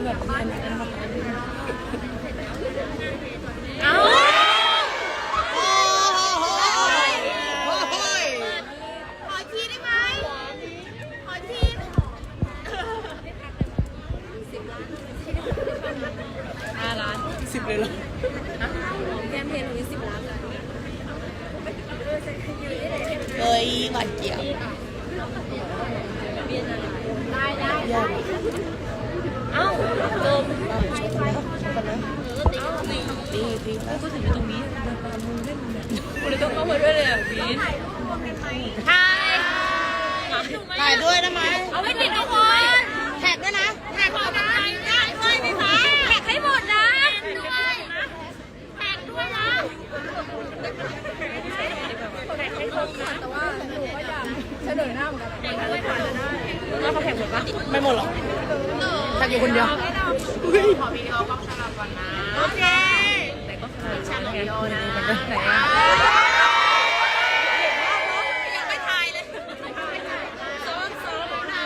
นนั้นไหมโอ้ยเอ้าโอ้โหขอทีได้ไหมขอทีห้าล้านสิบเลยเหรอแกมเพนหนูมีสิบล้านเฮ้ยหวาเจี๊ยบได้ได้ยากเอ้ มชกนะชกกันนะตีตีนะก็ถึงตรงนี้เดินตามมือเล่นเนี่ยกูเลยต้องเข้ามาด้วยเลยอะวีถ่ายถ่ายด้วยได้ไหมเอาให้ติดทุกคนแท็กด้วยนะแท็กด้ได้ด้วยไหมคะแท็กให้หมดนะด้วยแท็กด้วยนะแท็กให้ครบค่ะแต่ว่าหนูก็จะเฉลยหน้าเหมือนกันแท็กด้วยค่ะจะ แล้วเขาแท็กหมดปะไม่หมดหรอกแท็กอยู่คนเดียวขอวิดีโอกล้องสลับก่อนนะ โอเค แต่ก็สลับชาลวิดีโอนะไหนอะยังไม่ถ่ายเลยซ้อมซ้อมนะ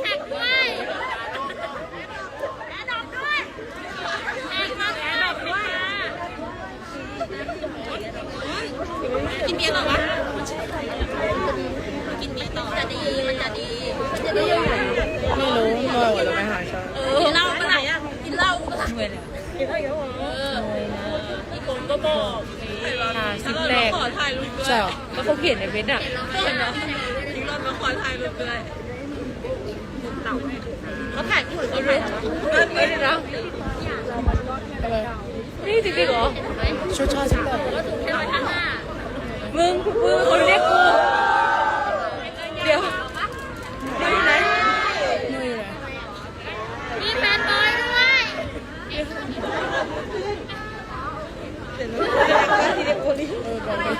แท็กด้วยแอดดอกด้วยแท็กมาแอดดอกด้วยกินเบียร์ต่อวะกินเบียร์ต่อจะดี มันจะดี มันจะดี ไม่รู้เมื่อวันเราไปหาชา เออกินเหล้าเมื่อไหร่อะ กิน เหล้าเมื่อไหร่กินเหล้าเยอะเอออีกคนก็บอกสิบแรกขอถ่ายรูปด้วยใช่เหรอก็เขาเขียนในเว็บอะเห็นไหมอีกรอบมาขอถ่ายรูปด้วยเขาถ่ายคู่หรือเขาถ่ายไม่ได้นะทำไมนี่จริงๆเหรอชุดชาสิบแปดมึงมึงคนเรียกกู เดี๋ยวมึงไหน นี่ไง มีแฟนบอยด้วย เออบอกเลย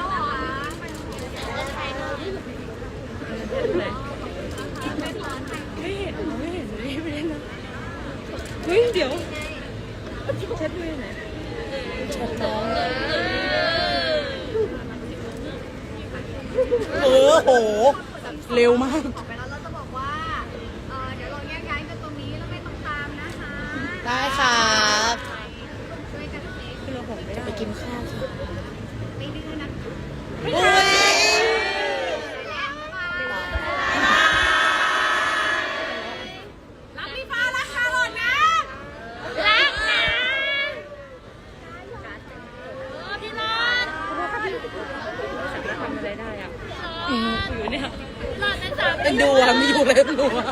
ไม่เห็นไม่เห็นไม่ไม่ได้นะเฮ้ยเดี๋ยวชทด้วยไหนชดน้องเออโห เร็วมากไปแล้วเราจะบอกว่าเดี๋ยวเราแยกย้ายกันตรงนี้แล้วไม่ต้องตามนะคะได้ครับช่วยกันเซ็กจะไปกินข้าวค่ะ ไม่ดื้อนะคะอุ้ยรักพี่ฟ้ารักชาลอตนะ รักนะเออพี่รอนทำอะไรได้อะอยู่เนี่ยรอดนะจ๊ะเอ็นดูอะมีอยู่เลยดูอะ